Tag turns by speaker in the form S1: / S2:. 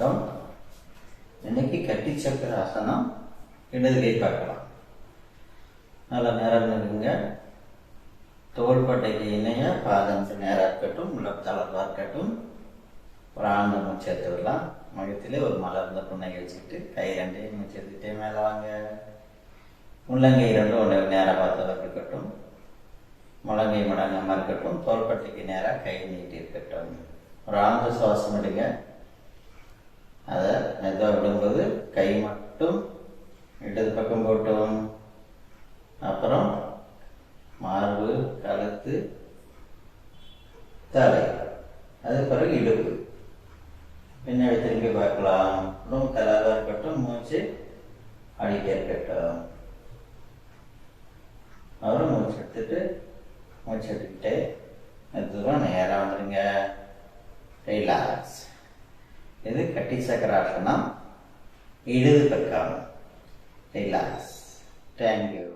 S1: வணக்கம் இன்னைக்கு கட்டி சக்கர ஆசனம் இடது கை பார்க்கலாம். நல்லா நேரம் இருக்குங்க தோள்பட்டைக்கு இணைய பாதம் நேராக இருக்கட்டும் உள்ளம் தளர்வாக இருக்கட்டும். ஒரு ஆழ்ந்த மூச்சு எடுத்து விடலாம். ஒரு மலர்ந்த புன்னகை வச்சுக்கிட்டு கை ரெண்டையும் மூச்சு எடுத்துக்கிட்டே மேலே வாங்க. முள்ளங்கை ரெண்டும் ஒன்று நேராக பார்த்ததாக இருக்கட்டும். முழங்கை மடங்காமல் இருக்கட்டும். தோள்பட்டைக்கு நேராக கை நீட்டி இருக்கட்டும் ஒரு ஆழ்ந்த சுவாசம் எடுங்க. அதை விடும்போது கை மட்டும் இடது பக்கம் போட்டோம். அப்புறம் மார்பு கழுத்து தலை. அது பிறகு இடுப்பு. பின்னாடி திரும்பி பார்க்கலாம். அப்புறம் தலாவாக இருக்கட்டும் மூச்சு அடிக்க இருக்கட்டும். அப்புறம் மூச்சு எடுத்துட்டு மூச்சு எடுத்துக்கிட்டு தூரம் நேராக வந்துடுங்க ரிலாக்ஸ் இது கட்டி சக்கராசனம் இடது பக்கம் ரிலாக்ஸ் தேங்க்யூ